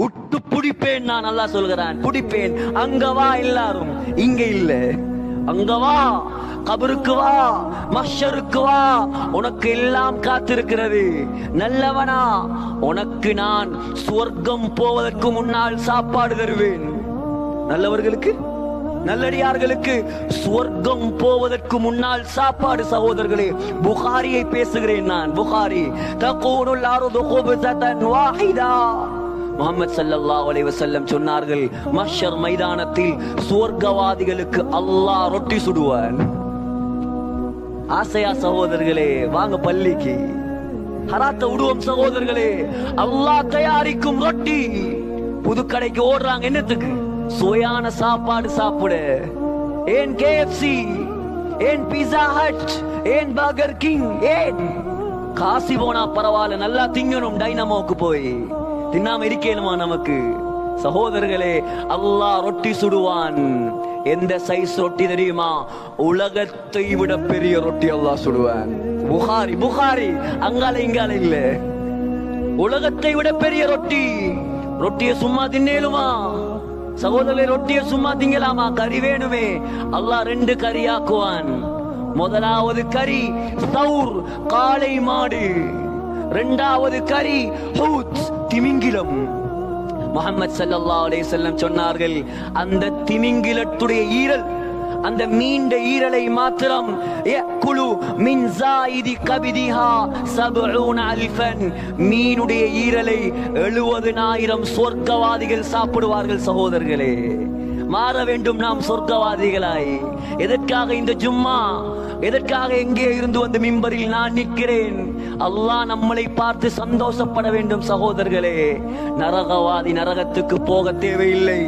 உட்டு புடிப்பேன் நான் நல்லா சொல்கிறேன் புடிப்பேன். அங்க வா எல்லாரும். இங்க இல்ல. அங்க வா. கபருக்கு வா. மஷருக்கு வா. உனக்கு எல்லாம் காத்திருக்கிறது. நல்லவனா. உனக்கு நான் சுவர்க்கம் போவதற்கு முன்னால் சாப்பாடு தருவேன். நல்லவர்களுக்கு? நல்லடியார்களுக்கு சுவர்க்கம் போவதற்கு முன்னால் சாப்பாடு சகோதரர்களே புகாரியை பேசுகிறேன் நான். புகாரி தகூனுல் அர்து குப்ஸதன் வாஹிதா. முகமது ஸல்லல்லாஹு அலைஹி சொன்னார்கள் மஷர் மைதானத்தில் சுவர்க்கவாதிகளுக்கு அல்லாஹ் ரொட்டி சுடுவான். ஆசையா சகோதரர்களே வாங்க பள்ளிக்கு. ஹராத்த விடுவோம் சகோதரர்களே அல்லாஹ் தயாரிக்கும் ரொட்டி. புதுக்கடைக்கு ஓடுறாங்க என்னத்துக்கு? சுவையான சாப்பாடு சாப்பிட. ஏன் கேஎஃப்சி? ஏன் பீஸா ஹட்? ஏன் பர்கர் கிங்? ஏன்? காசி போனா பரவாயில்ல நல்லா திங்கணும் டைனமோக்கு போய். தின்னாம இருக்கேனுமா நமக்கு? சகோதரர்களே அல்லாஹ் ரொட்டி சுடுவான். எந்த சைஸ் ரொட்டி தெரியுமா? உலகத்தை விட பெரிய ரொட்டி அல்லாஹ் சுடுவான். புகாரி புகாரி. அங்கால இங்கால இல்ல. உலகத்தை விட பெரிய ரொட்டி. ரொட்டியை சும்மா தின்னேலுமா? சகோதரர்களே ரொட்டியை சும்மா திங்கலாமா? கறி வேணுமே. அல்லாஹ் ரெண்டு கறி ஆக்குவான் முதலாவது கறி சவுர் காளை மாடு. இரண்டாவது கரி ஹூத் திமிங்கிலம். முகமது ஸல்லல்லாஹு அலே செல்லம் சொன்னார்கள் அந்த திமிங்கிலத்துடைய ஈரல் அந்த மீண்ட ஈரலை மாத்திரம் குழு மின் ஜாயிதி கபிதிஹா சபூன அல்ஃபன். மீனுடைய ஈரலை எழுபதுனாயிரம் சொர்க்கவாதிகள் சாப்பிடுவார்கள் சகோதரர்களே. மாற வேண்டும் நாம் சொர்க்கவாதிகளாய். எதற்காக இந்த ஜும்மா? எதற்காக எங்கே இருந்து வந்து மிம்பரில் நான் நிற்கிறேன்? அல்லாஹ் நம்மளை பார்த்து சந்தோஷப்பட வேண்டும் சகோதரர்களே. நரகவாதி நரகத்துக்கு போக தேவையில்லை.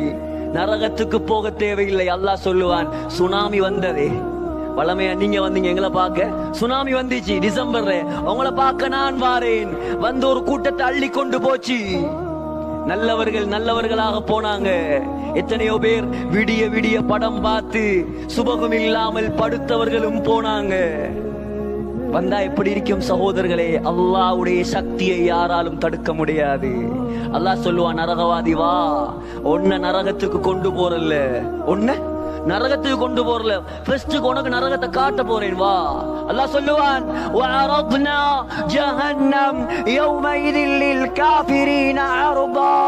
நரகத்துக்கு போக தேவையில்லை அல்லாஹ் சொல்லுவான். சுனாமி வந்ததே. வளமையா நீங்க வந்தீங்க எங்களை பார்க்க. சுனாமி வந்துச்சு டிசம்பர்ல உங்களை பார்க்க நான் வாரேன். வந்து ஒரு கூட்டத்தை அள்ளி கொண்டு போச்சு. நல்லவர்கள் நல்லவர்களாக போனாங்க. எத்தனையோ பேர் விடிய விடிய படம் பார்த்து சுபகம் இல்லாமல் படுத்தவர்களும் போனாங்க. வந்தா எப்படி இருக்கும் சகோதரர்களே? அல்லாவுடைய சக்தியை யாராலும் தடுக்க முடியாது. அல்லாஹ் சொல்லுவான் நரகவாதி வா. உன்ன நரகத்துக்கு கொண்டு போறல்ல. உன்ன நரகத்துக்கு கொண்டு போறல ஃபர்ஸ்ட் உனக்கு நரகத்தை காட்ட போறேன் வா. அல்லாஹ் சொல்லுவான் வஅரத்னா ஜஹன்னம் யௌமைதில் லில் காஃபிரீன அர்பா.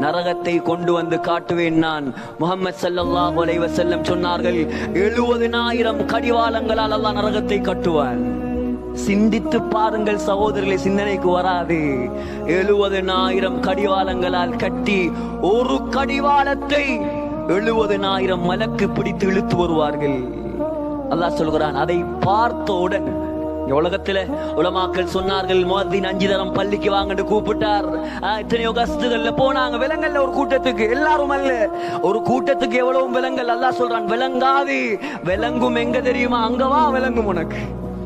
நரகத்தை கொண்டு வந்து காட்டுவேன் நான். முகமது சல்லாஹ் அலைவ செல்லம் சொன்னார்கள் எழுபதினாயிரம் கடிவாளங்களால் அல்லாஹ் நரகத்தை கட்டுவான். சிந்தித்து பாருங்கள் சகோதரர்களை சிந்தனைக்கு வராது. எழுபதினாயிரம் கடிவாளங்களால் கட்டி ஒரு கடிவாளத்தை எழுபதினாயிரம் மலக்கு பிடித்து இழுத்து வருவார்கள். அல்லாஹ் சொல்கிறான் அதை பார்த்தவுடன் உலகத்துல உலமாக்கள் சொன்னார்கள் மோதின் அஞ்சு தரம் பள்ளிக்கு வாங்கன்னு கூப்பிட்டார். ஆஹ், எத்தனையோ கஸ்துகள்ல போனாங்க. விலங்கல்ல ஒரு கூட்டத்துக்கு. எல்லாரும் அல்ல. ஒரு கூட்டத்துக்கு எவ்வளவு விலங்கல்? அல்லா சொல்றான் விலங்காது. விலங்கும் எங்க தெரியுமா? அங்க வா விலங்கும் உனக்கு.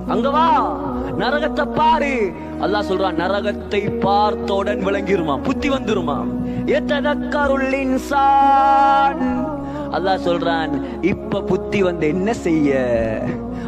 அங்க வா. நரகத்தை பாரு. அல்லாஹ் சொல்றான் நரகத்தை பார்த்தவுடன் விளங்கிருமா? புத்தி வந்துருமா? எத்ததக்கருள் இன்சான். அல்லாஹ் சொல்றான் இப்ப புத்தி வந்து என்ன செய்ய?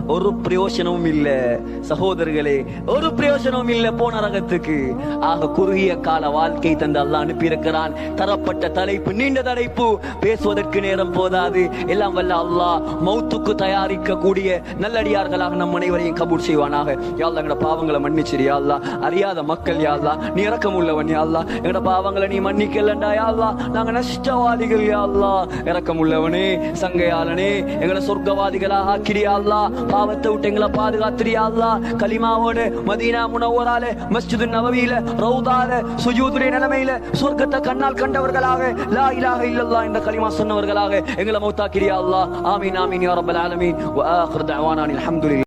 ஒரு பிரயோஜனமும் இல்ல சகோதரர்களே. ஒரு பிரயோஜனமும் இல்ல போன ரகத்துக்கு. ஆக குறுகிய கால வாழ்க்கை தந்து அல்லாஹ் அனுப்பியிருக்கிறான். தரப்பட்ட தலைப்பு நீண்ட தலைப்பு. பேசுவதற்கு நேரம் போதாது. எல்லாம் வல்ல அல்லாஹ் மௌத்துக்கு தயாரிக்க கூடிய நல்லடியார்களாக நம் அனைவரையும் கபூர் செய்வானாக. யாழ்லா எங்கட பாவங்களை மன்னிச்சிரு யாழ்லா அறியாத மக்கள் யாழ்லா நீ இறக்கம் உள்ளவன் யாழ்லா எங்கட பாவங்களை நீ மன்னிக்கலண்டா யாழ்லா நாங்க நஷ்டவாதிகள் யாழ்லா இறக்கம் உள்ளவனே சங்கையாளனே எங்களை சொர்க்கவாதிகளாக ஆக்கிறியாள்லா பாவத்தை விட்டு எங்களை பாதுகாத்துறியா அல்லா கலிமாவோடு மதீனா முனவோரால மஸ்ஜிது நவவியில ரவுதால சுஜூதுடைய நிலைமையில சொர்க்கத்தை கண்ணால் கண்டவர்களாக லா இலாக இல்லல்லா என்ற கலிமா சொன்னவர்களாக எங்களை மௌத்தாக்கிறியா ஆமீன் ஆமீன் யா ஆலமீன். வ ஆகிர் தஅவானா